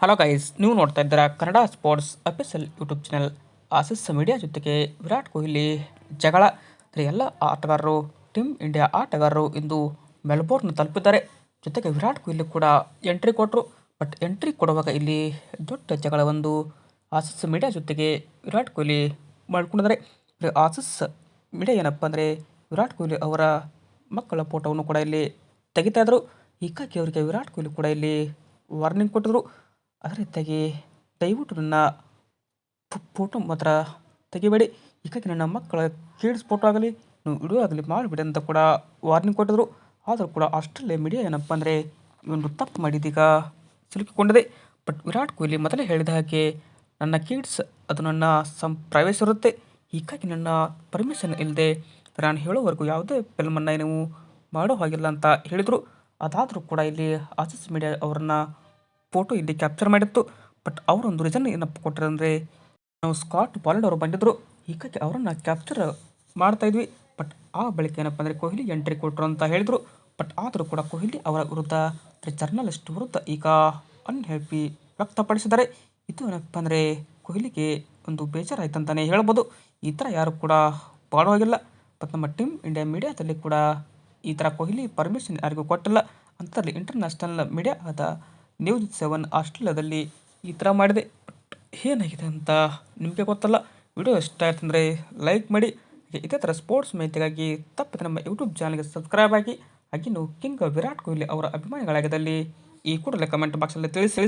Hello guys ನೀವು ನೋಡ್ತಾ ಇದ್ದೀರಾ Kannada sports official YouTube channel Aussies media ಜೊತೆಗೆ ವಿರಾಟ್ ಕೊಹ್ಲಿ, ಜಗಳ ಎಲ್ಲ ಆಟಗಾರರು ಟೀಮ್ ಇಂಡಿಯಾ ಆಟಗಾರರು ಇಂದು ಮೆಲ್ಬೋರ್ನ್ ತಲುಪಿದ್ದಾರೆ. ಜೊತೆಗೆ ವಿರಾಟ್ ಕೊಹ್ಲಿ ಕೂಡ ಎಂಟ್ರಿ ಕೊಟ್ಟರು ಬಟ್ ಎಂಟ್ರಿ ಕೊಡುವಾಗ ಇಲ್ಲಿ ದೊಡ್ಡ ಜಗಳ ಒಂದು ಆಸಿಸ್ ಮೀಡಿಯಾ ಜೊತೆಗೆ ವಿರಾಟ್ ಕೊಹ್ಲಿ ಮಾಡ್ಕೊಂಡಿದ್ದಾರೆ. ಆಸಿಸ್ ಮೀಡಿಯಾ ಏನಪ್ಪ ಅಂದರೆ ವಿರಾಟ್ ಕೊಹ್ಲಿ ಅವರ ಮಕ್ಕಳ ಫೋಟೋವನ್ನು ಕೂಡ ಇಲ್ಲಿ ತೆಗಿತಾಯಿದ್ರು ಈಕಾಕಿ ಅವರಿಗೆ ವಿರಾಟ್ ಕೊಹ್ಲಿ ಕೂಡ ಇಲ್ಲಿ ವಾರ್ನಿಂಗ್ ಕೊಟ್ಟಿದ್ರು. ಅದೇ ರೀತಿಯಾಗಿ ದಯವಿಟ್ಟು ನನ್ನ ಫೋಟೋ ಮಾತ್ರ ತೆಗಿಬೇಡಿ. ಹೀಗಾಗಿ ನನ್ನ ಮಕ್ಕಳ ಕಿಡ್ಸ್ ಫೋಟೋ ಆಗಲಿ ವಿಡಿಯೋ ಆಗಲಿ ಮಾಡಿಬಿಡಿ ಅಂತ ಕೂಡ ವಾರ್ನಿಂಗ್ ಕೊಟ್ಟಿದ್ರು. ಆದರೂ ಕೂಡ ಆಸ್ಟ್ರೇಲಿಯಾ ಮೀಡಿಯಾ ಏನಪ್ಪ ಅಂದರೆ ಇವನು ತಪ್ಪು ಮಾಡಿದೀಗ ಸಿಲುಕಿಕೊಂಡಿದೆ. ಬಟ್ ವಿರಾಟ್ ಕೊಹ್ಲಿ ಮೊದಲೇ ಹೇಳಿದ ಹಾಗೆ ನನ್ನ ಕಿಡ್ಸ್, ಅದು ನನ್ನ ಸಂ, ಪ್ರವೇಶ ಇರುತ್ತೆ. ಹೀಗಾಗಿ ನನ್ನ ಪರ್ಮಿಷನ್ ಇಲ್ಲದೆ ನಾನು ಹೇಳೋವರೆಗೂ ಯಾವುದೇ ಫಿಲ್ಮನ್ನು ನೀವು ಮಾಡೋ ಹಾಗಿಲ್ಲ ಅಂತ ಹೇಳಿದರು. ಅದಾದರೂ ಕೂಡ ಇಲ್ಲಿ ಆಸಿಸ್ ಮೀಡಿಯಾ ಅವರನ್ನ ಫೋಟೋ ಇಲ್ಲಿ ಕ್ಯಾಪ್ಚರ್ ಮಾಡಿತ್ತು. ಬಟ್ ಅವರೊಂದು ರೀಸನ್ ಏನಪ್ಪ ಕೊಟ್ಟರೆ ಅಂದರೆ ನಾವು ಸ್ಕಾಟ್ ಬಾಲ್ಡ್ ಅವರು ಬಂದಿದ್ದರು ಹೀಗಾಗಿ ಅವರನ್ನು ಕ್ಯಾಪ್ಚರ್ ಮಾಡ್ತಾ ಇದ್ವಿ. ಬಟ್ ಆ ಬಳಿಕ ಏನಪ್ಪ ಅಂದರೆ ಕೊಹ್ಲಿ ಎಂಟ್ರಿ ಕೊಟ್ಟರು ಅಂತ ಹೇಳಿದರು. ಬಟ್ ಆದರೂ ಕೂಡ ಕೊಹ್ಲಿ ಅವರ ವಿರುದ್ಧ ಜರ್ನಲಿಸ್ಟ್ ವಿರುದ್ಧ ಈಗ ಅನ್ಹ್ಯಾಪಿ ವ್ಯಕ್ತಪಡಿಸಿದ್ದಾರೆ. ಇದು ಏನಪ್ಪ ಅಂದರೆ ಕೊಹ್ಲಿಗೆ ಒಂದು ಬೇಜಾರಾಯ್ತು ಅಂತಲೇ ಹೇಳ್ಬೋದು. ಈ ಥರ ಯಾರು ಕೂಡ ಮಾಡುವಾಗಿಲ್ಲ ಬಟ್ ನಮ್ಮ ಟೀಮ್ ಇಂಡಿಯಾ ಮೀಡಿಯಾದಲ್ಲಿ ಕೂಡ ಈ ಥರ ಕೊಹ್ಲಿ ಪರ್ಮಿಷನ್ ಯಾರಿಗೂ ಕೊಟ್ಟಿಲ್ಲ. ಅಂಥದ್ರಲ್ಲಿ ಇಂಟರ್ನ್ಯಾಷನಲ್ ಮೀಡಿಯಾ ಆದ ನ್ಯೂಸ್ ಸೆವೆನ್ ಆಸ್ಟ್ರೇಲಿಯಾದಲ್ಲಿ ಈ ಥರ ಮಾಡಿದೆ. ಏನಾಗಿದೆ ಅಂತ ನಿಮಗೆ ಗೊತ್ತಲ್ಲ. ವಿಡಿಯೋ ಇಷ್ಟ ಆಯ್ತು ಅಂದರೆ ಲೈಕ್ ಮಾಡಿ. ಇದೇ ಥರ ಸ್ಪೋರ್ಟ್ಸ್ ಮಾಹಿತಿಗಾಗಿ ತಪ್ಪದೆ ನಮ್ಮ ಯೂಟ್ಯೂಬ್ ಚಾನಲ್ಗೆ ಸಬ್ಸ್ಕ್ರೈಬ್ ಆಗಿ. ಹಾಗೆ ನೀವು ಕಿಂಗ್ ವಿರಾಟ್ ಕೊಹ್ಲಿ ಅವರ ಅಭಿಮಾನಿಗಳಾಗಿದ್ದಲ್ಲಿ ಈ ಕೂಡಲೇ ಕಮೆಂಟ್ ಬಾಕ್ಸಲ್ಲಿ ತಿಳಿಸಿ.